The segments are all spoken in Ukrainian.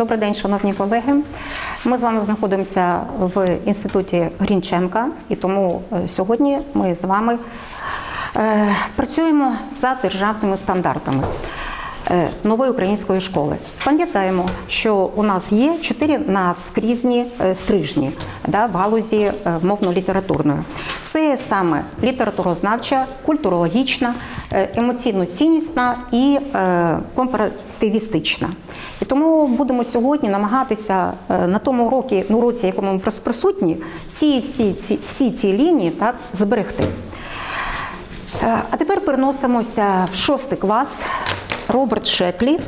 Добрий день, шановні колеги. Ми з вами знаходимося в інституті Грінченка, і тому е, сьогодні ми з вами е, працюємо за державними стандартами нової української школи. Пам'ятаємо, що у нас є чотири наскрізні е, стрижні да, в галузі е, мовно-літературної. Це саме літературознавча, культурологічна, е, емоційно-ціннісна і е, компаративістична. І тому будемо сьогодні намагатися е, на тому уроці, на уроці, якому ми присутні, ці, всі, ці, всі ці лінії так, зберегти. Е, А тепер переносимося в шостий клас. Роберт Шеклі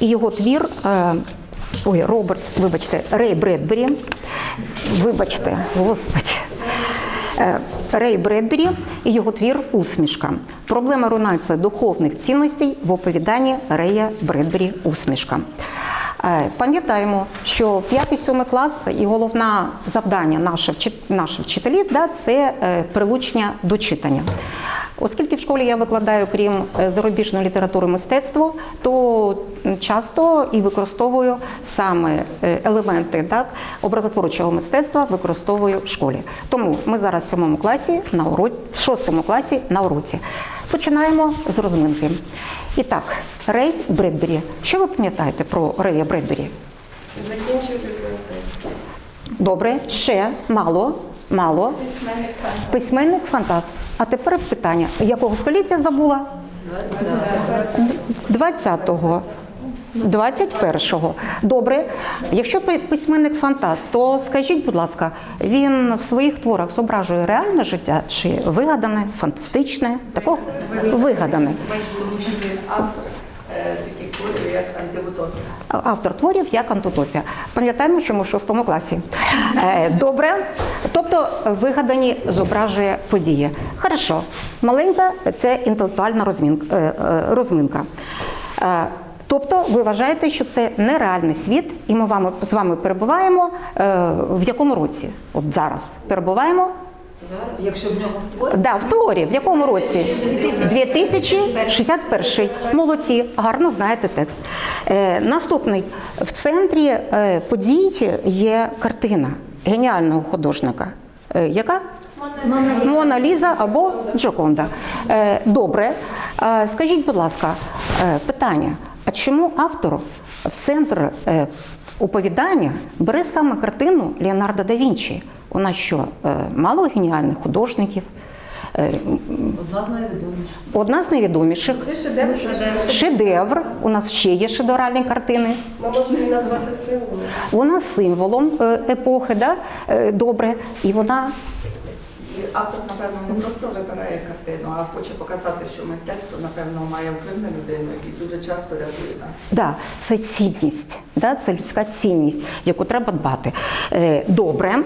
і його твір. е, Ой, Роберт, вибачте, Рей Бредбері. Вибачте, господи. Е, Рей Бредбері і його твір Усмішка. Проблема руйнації духовних цінностей в оповіданні Рея Бредбері Усмішка. Е, Пам'ятаємо, що 5-7 клас і головне завдання наших, вчителів да, це е, прилучення до читання. Оскільки в школі я викладаю, крім е, зарубіжної літератури мистецтво, то часто і використовую саме елементи так, образотворчого мистецтва використовую в школі. Тому ми зараз в сьомому класі на уроці, в шостому класі на уроці. Починаємо з розминки. І так, Рей Бредбері. Що ви пам'ятаєте про Рея Бредбері? Закінчив бібліотеку. Добре, ще мало, мало. Письменник фантаз. А тепер питання: якого століття забула? 20-го. 21-го. Добре. Якщо письменник фантаст, то скажіть, будь ласка, він в своїх творах зображує реальне життя чи вигадане, фантастичне? Такого вигадане. Е, як. Автор творів як антутопія. Пам'ятаємо, що ми в шостому класі. Е, Добре. Тобто вигадані зображує події. Хорошо. Маленька це інтелектуальна розмінка, Тобто ви вважаєте, що це нереальний світ, і ми вами, з вами перебуваємо е, в якому році? От зараз перебуваємо Якщо в нього в творі, Да, в творі. В якому році? 2061. Молодці, гарно знаєте текст. Е, наступний. В центрі е, подій є картина геніального художника. Е, яка? Мона Ліза або Джоконда. Е, добре. Е, скажіть, будь ласка, е, питання: чому автор в центр е, оповідання бере саме картину Леонардо да Вінчі? У нас що, е, мало геніальних художників? Е, одна з найвідоміших. Одна з найвідоміших. Це шедевр. Шедевр. У нас ще є шедевральні картини. Ми можемо її назвати символом. Вона символом епохи, да? Добре. І вона автор, напевно, не просто вибирає картину, а хоче показати, що мистецтво, напевно, має вплив на людину і дуже часто рятує нас. Да, це цінність, да, це людська цінність, яку треба дбати. Е, добре.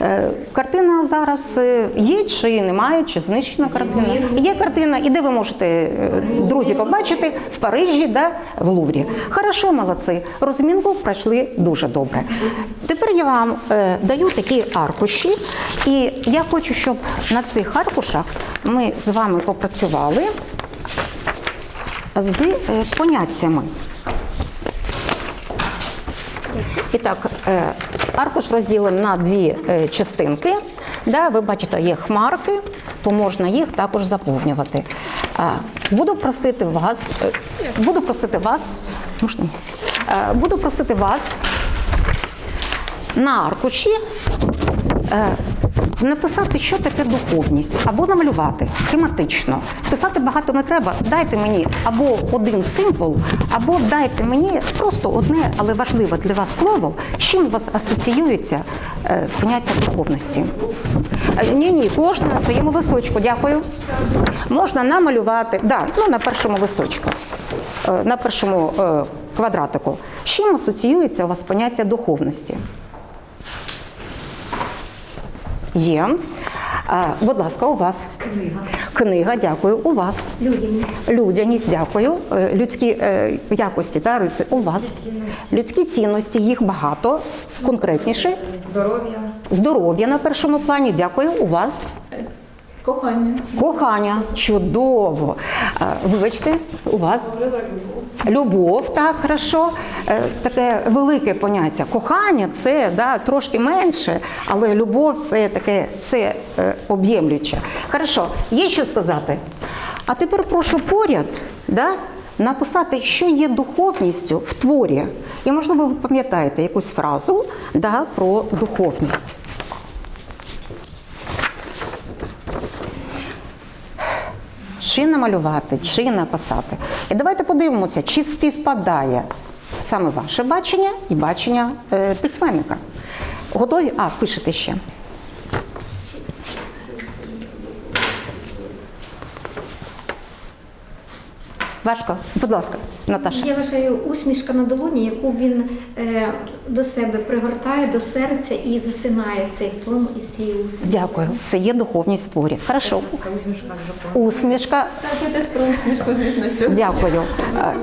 Е, картина зараз е, є чи немає, чи знищена картина? Є картина, і де ви можете, друзі, побачити в Парижі, да, в Луврі. Хорошо, молодці. Розмінку пройшли дуже добре. Тепер я вам даю такі аркуші, і я хочу, щоб на цих аркушах ми з вами попрацювали з е, поняттями. І так, е, аркуш розділимо на дві е, частинки. Да, ви бачите, є хмарки, то можна їх також заповнювати. Буду просити вас, буду просити вас, можна? Буду просити вас на аркуші написати, що таке духовність, або намалювати схематично. Писати багато не треба. Дайте мені або один символ, або дайте мені просто одне, але важливе для вас слово, з чим у вас асоціюється е, поняття духовності. Ні, ні, кожна на своєму листочку. Дякую. Можна намалювати, да, ну на першому листочку, е, на першому е, квадратику. З чим асоціюється у вас поняття духовності? Є. А, Будь ласка, у вас книга. Книга, дякую. У вас Людяність. людяність, дякую. Е, Людські е, якості та риси. У вас людські цінності, їх багато, конкретніше. Здоров'я. Здоров'я на першому плані. Дякую. У вас Кохання. Кохання. Чудово. Е, Вибачте, у вас любов. Так, хорошо. Е, Таке велике поняття. Кохання це да, трошки менше, але любов це таке все е, об'ємлюче. Хорошо, є що сказати. А тепер прошу поряд да, написати, що є духовністю в творі. І, можливо, ви пам'ятаєте якусь фразу да, про духовність. Чи намалювати, чи написати. І давайте подивимося, чи співпадає саме ваше бачення і бачення е, письменника. Готові? А, пишете ще. Важко? Будь ласка, Наташа. Я вважаю усмішка на долоні, яку він е, до себе пригортає до серця і засинає цей тон із цієї усмішки. Дякую. Це є духовність в творі. Хорошо. Усмішка. Так, я теж про усмішку, звісно, що. Дякую. Е,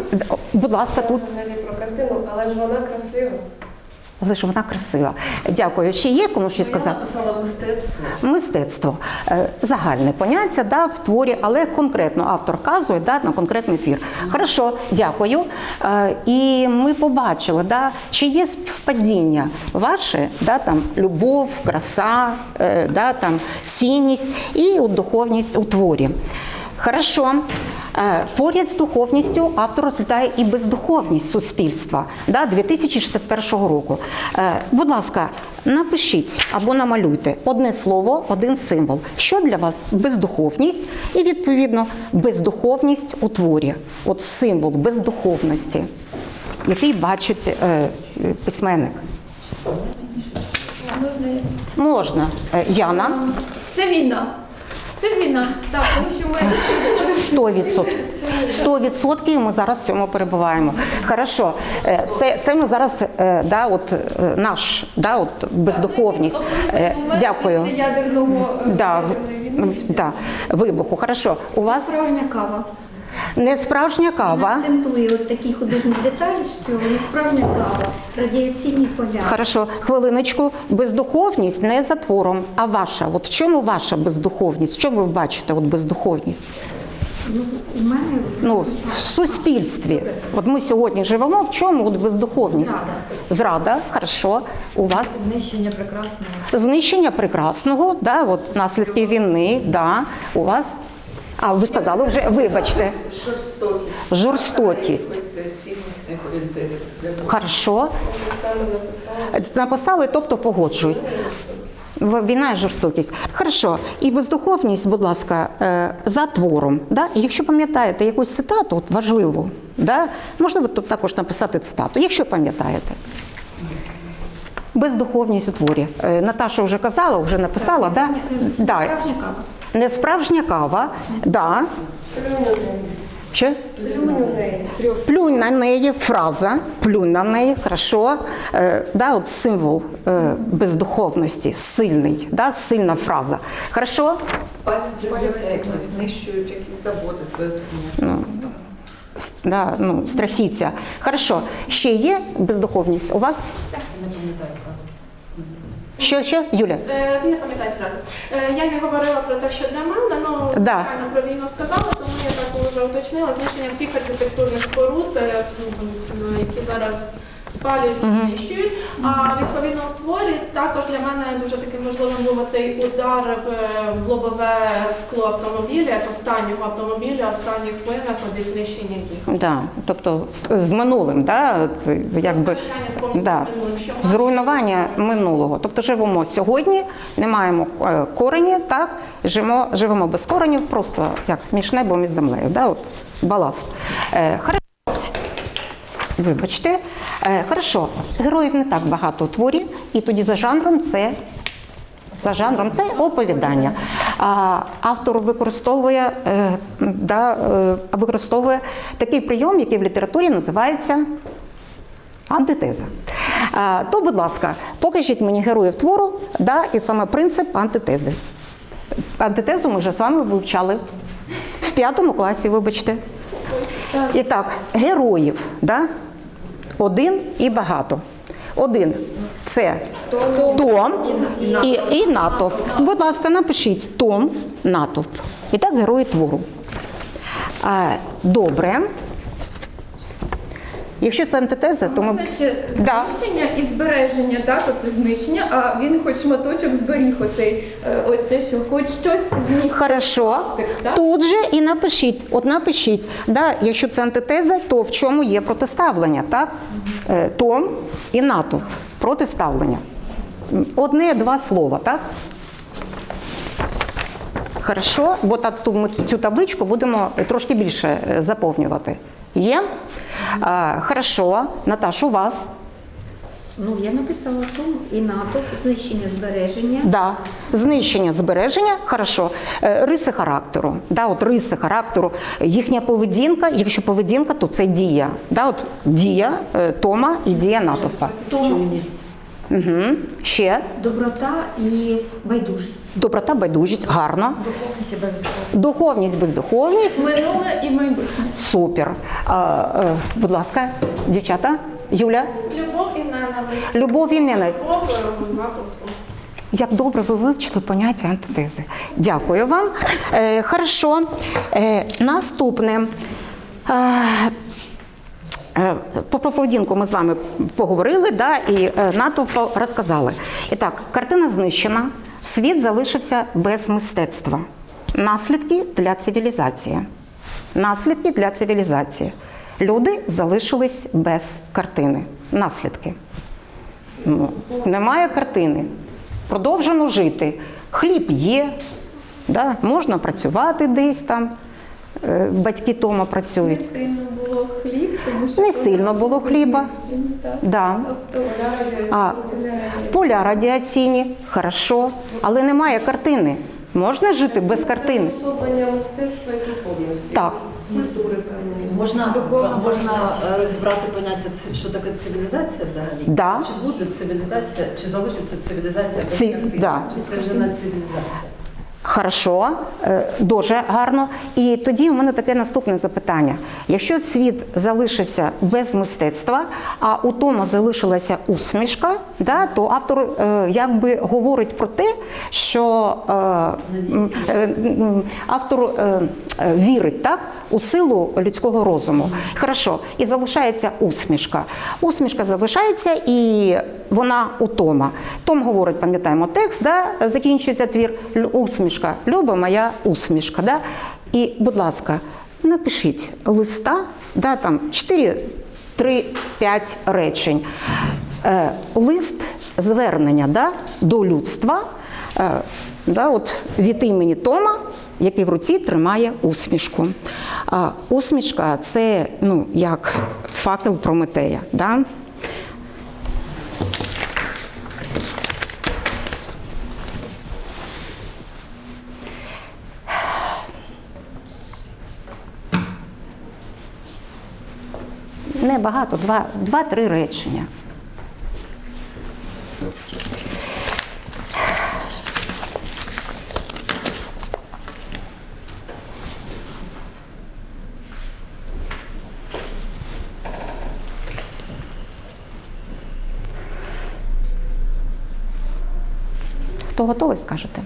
Будь ласка, тут. Взагалі про картину, але ж вона красива. Але ж вона красива. Дякую. Ще є кому щось Я написала мистецтво. Мистецтво Е, загальне поняття да, в творі, але конкретно автор вказує да, на конкретний твір. Хорошо, дякую. Е, І ми побачили, да, чи є співпадіння ваше, да, там, любов, краса, е, да, там, цінність і духовність у творі. Хорошо. Е, Поряд з духовністю автор розглядає і бездуховність суспільства да, 2061 року. Е, Будь ласка, напишіть або намалюйте одне слово, один символ. Що для вас бездуховність і відповідно бездуховність у творі. От символ бездуховності, який бачить е, письменник. Можна. Е, Яна. Це війна. Це війна. Так, тому що ми 100%. 100% ми зараз в цьому перебуваємо. Хорошо, Е, це, це ми зараз, е, да, от, е, наш, да, от, бездуховність. Дякую. після ядерного Да, в- в- да, вибуху. Хорошо. У вас Справжня кава. Не справжня кава. Акцентує от такі художні деталі, що не справжня кава, радіаційні поля. Хорошо, хвилиночку. Бездуховність не за твором, а ваша. От в чому ваша бездуховність? Що ви бачите от бездуховність? Ну, у мене Ну, в суспільстві. От ми сьогодні живемо. В чому от бездуховність? Зрада. Зрада, хорошо. У вас знищення прекрасного. знищення прекрасного, да, от наслідки війни, да. У вас. А ви сказали вже, вибачте, Жорстокість. жорстокість. Хорошо. Написали, тобто погоджуюсь. Війна і жорстокість. Хорошо. І бездуховність, будь ласка, е, за твором. Да? Якщо пам'ятаєте якусь цитату, от важливу, да? можливо, тут також написати цитату, якщо пам'ятаєте. Бездуховність у творі. Е, Наташа вже казала, вже написала, да? Да. Не справжня кава, да. Що? Плюнь на неї, фраза, плюнь на неї, хорошо. Е, да, от символ е, бездуховності, сильний, да, сильна фраза. Хорошо? Звезення. Да, ну, страхіття. Хорошо. Ще є бездуховність у вас? Що, що, Юля? Е, Не пам'ятаю фразу. Е, Я не говорила про те, що для мене, ну Да. про війну сказала, тому я так вже уточнила знищення всіх архітектурних споруд, е, м, які зараз спалюють і знищують. А відповідно в творі також для мене дуже таким важливим був той удар е, в лобове скло автомобіля, як останнього автомобіля, останніх винаходів знищення їх. Да, тобто з, минулим, да, якби, да, зруйнування минулого. Тобто живемо сьогодні, не маємо е, корені, так, живемо, живемо без коренів, просто як між небом і землею, да, от, баласт. Е. Вибачте. Е, хорошо, героїв не так багато у творі, і тоді за жанром це за жанром це оповідання. А, автор використовує, е, да, е, використовує такий прийом, який в літературі називається антитеза. То, будь ласка, покажіть мені героїв твору да, і саме принцип антитези. Антитезу ми вже з вами вивчали в п'ятому класі, вибачте. І так, героїв, да? Один і багато. Один Це Том і, і натовп. Будь ласка, напишіть Том, натовп. І так герої твору. Добре. Якщо це антитеза, то ми. Ще Да. знищення і збереження, так, оце знищення, а він хоч шматочок зберіг оцей, е, ось те, що хоч щось зміг. Хорошо. Так? Тут же і напишіть. От напишіть, да, якщо це антитеза, то в чому є протиставлення, так? Е, Том і натовп. Протиставлення. Одне-два слова, так? Хорошо, бо так ми цю табличку будемо трошки більше е, заповнювати. Є? А, хорошо. Наташ, у вас? Ну, я написала том і натовп, знищення збереження. Да. Знищення збереження, хорошо. Е, Риси характеру. Да, от риси характеру, їхня поведінка, якщо поведінка, то це дія. Да, от дія е, Тома і дія натовпа. Угу. Ще Доброта і байдужість. доброта, байдужість, гарно. Духовність і бездуховність. Духовність, бездуховність. Минуле і майбутнє. Супер. А, е, будь ласка, дівчата, Юля, Любов і ненависть. любов і ненависть. Е. Як добре ви вивчили поняття антитези. Дякую вам. Е, хорошо. Е, наступне. Е, про поведінку ми з вами поговорили, да, і е, натовп розказали. І так, картина знищена, світ залишився без мистецтва. Наслідки для цивілізації. Наслідки для цивілізації. Люди залишились без картини. Наслідки. Ну, немає картини. Продовжено жити. Хліб є, да? можна працювати десь там. Е, Батьки Тома працюють. Не сильно було хліба. Да. А, поля радіаційні, хорошо, але немає картини. Можна жити без картини? Особлення мистецтва і духовності. Так. Культури. Можна, можна е, розібрати поняття, що таке цивілізація взагалі? Да. Чи буде цивілізація, чи залишиться цивілізація без Ці- картини? да. Чи це вже не цивілізація? Хорошо, е, дуже гарно. І тоді у мене таке наступне запитання: якщо світ залишився без мистецтва, а у Тома залишилася усмішка, да, то автор е, якби говорить про те, що е, автор вірить так у силу людського розуму. Хорошо, і залишається усмішка. Усмішка залишається і вона у Тома. Том говорить, пам'ятаємо текст, да, закінчується твір «Лю- усмішка, люба моя усмішка. Да? І, будь ласка, напишіть листа, да, там 4, 3, 5 речень. Е, лист звернення да, до людства е, да, от, від імені Тома, який в руці тримає усмішку. А, усмішка це ну, як факел Прометея. Да? Небагато, два, два-три речення. Хто готовий, скажете?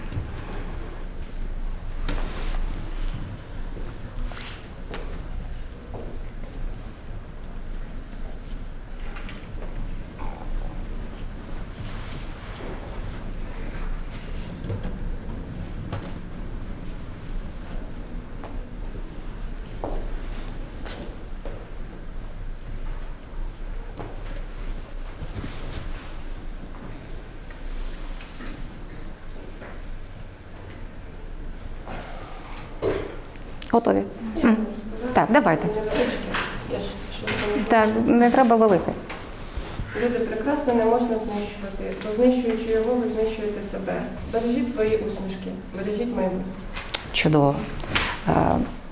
Готові? М. Так, давайте. Я ж що там Так, не треба велике. Люди прекрасно не можна знищувати. То знищуючи його, ви знищуєте себе. Бережіть свої усмішки, бережіть майбутнє. Чудово. Е,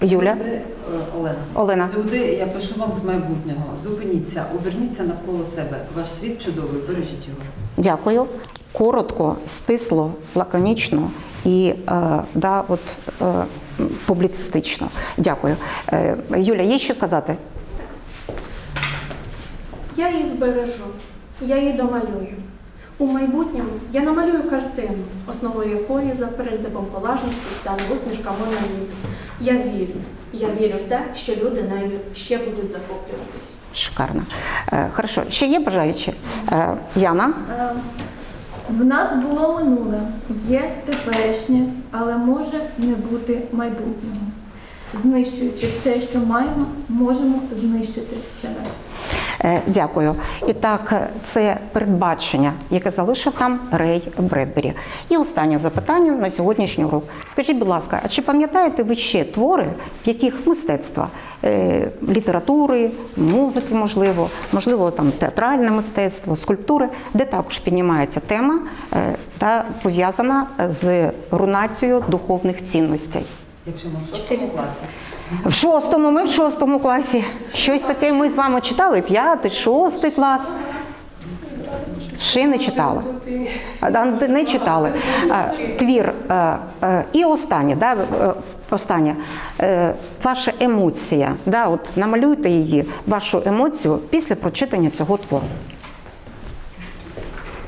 Юля, Люди, е, Олена. Олена. Люди, я пишу вам з майбутнього. Зупиніться, оберніться навколо себе. Ваш світ чудовий, бережіть його. Дякую. Коротко, стисло, лаконічно і е, да, от, е, публіцистично. Дякую. Е, Юля, є що сказати? Я її збережу, я її домалюю. У майбутньому я намалюю картину, основою якої за принципом колажності стане усмішка Мона Лізи. Я вірю. Я вірю в те, що люди нею ще будуть захоплюватись. Шикарно. Е, Хорошо, ще є бажаючі? Е, Яна? В нас було минуле, є теперішнє, але може не бути майбутнього. Знищуючи все, що маємо, можемо знищити себе. Е, Дякую. І так, е, це передбачення, яке залишив нам Рей Бредбері. І останнє запитання на сьогоднішній урок. Скажіть, будь ласка, а чи пам'ятаєте ви ще твори, в яких мистецтва, е, літератури, музики, можливо, можливо, там театральне мистецтво, скульптури, де також піднімається тема та пов'язана з рунацією духовних цінностей? Якщо класі. В шостому, ми в шостому класі. Щось таке ми з вами читали. П'ятий, шостий клас. Ще не читали. Не читали. Твір. І останнє, да, е, останнє. Е, Ваша емоція. Да, от намалюйте її, вашу емоцію після прочитання цього твору.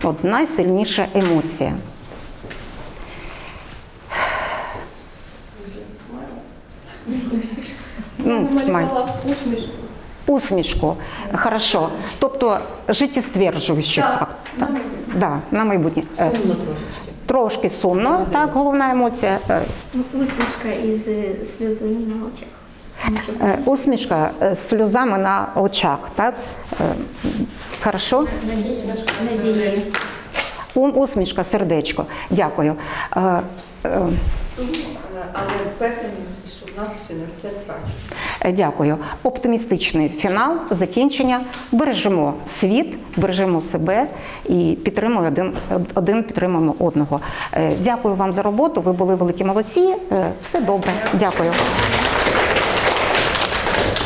От найсильніша емоція. Ну, усмішку. Усмішку. Хорошо. Тобто життєстверджуючий факт. Так. Да, на майбутнє. Е, Сумно трошечки. Трошки сумно, так, головна емоція. Е, Усмішка із е, сльозою на очах. Е, Усмішка з сльозами на очах. Так? Е, Хорошо? надією. Ум- Усмішка, сердечко. Дякую. Е, е, Сумно, але впевненість, нас ще не все втрачено. Дякую. Оптимістичний фінал, закінчення. Бережемо світ, бережемо себе і підтримуємо один, один підтримуємо одного. Е, Дякую вам за роботу. Ви були великі молодці. Е, Все добре. Дякую.